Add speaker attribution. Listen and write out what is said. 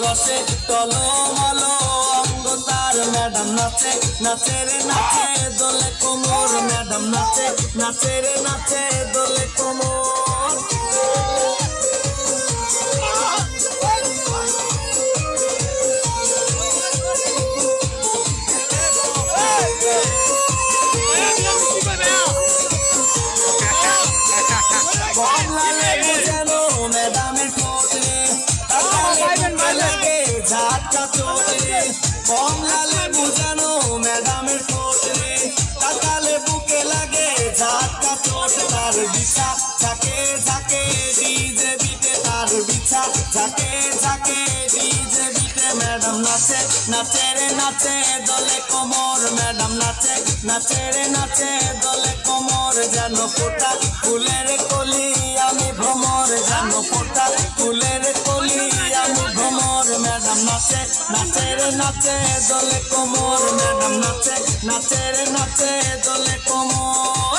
Speaker 1: রসে টলমল অঙ্গ তার ম্যাডাম নাচে নাচে রে নাচে দোলে কোমর ম্যাডাম নাচে নাচে রে নাচে দোলে কোমর কমলা চোখ কমলা লেবু যেন ম্যাডামের ঠোঁট রে তাকালে বুকে লাগে ঝাটকা চোট তার বিছা। ঝাঁকে ঝাঁকে ডিজে বিটে তার বিছা। ঝাঁকে ঝাঁকে ডিজে বিটে ম্যাডাম নাচে। নাচে রে নাচে দলে কোমর, ম্যাডাম নাচে। নাচে রে নাচে দলে কোমর, যেন ফোটা। ফুলের কলি আমি ভ্রমর, যেন ফোটা। ফুলের নাচে নাচে রে নাচে দলে কোমর ম্যাডাম নাচে নাচে রে নাচে দলে কোমর।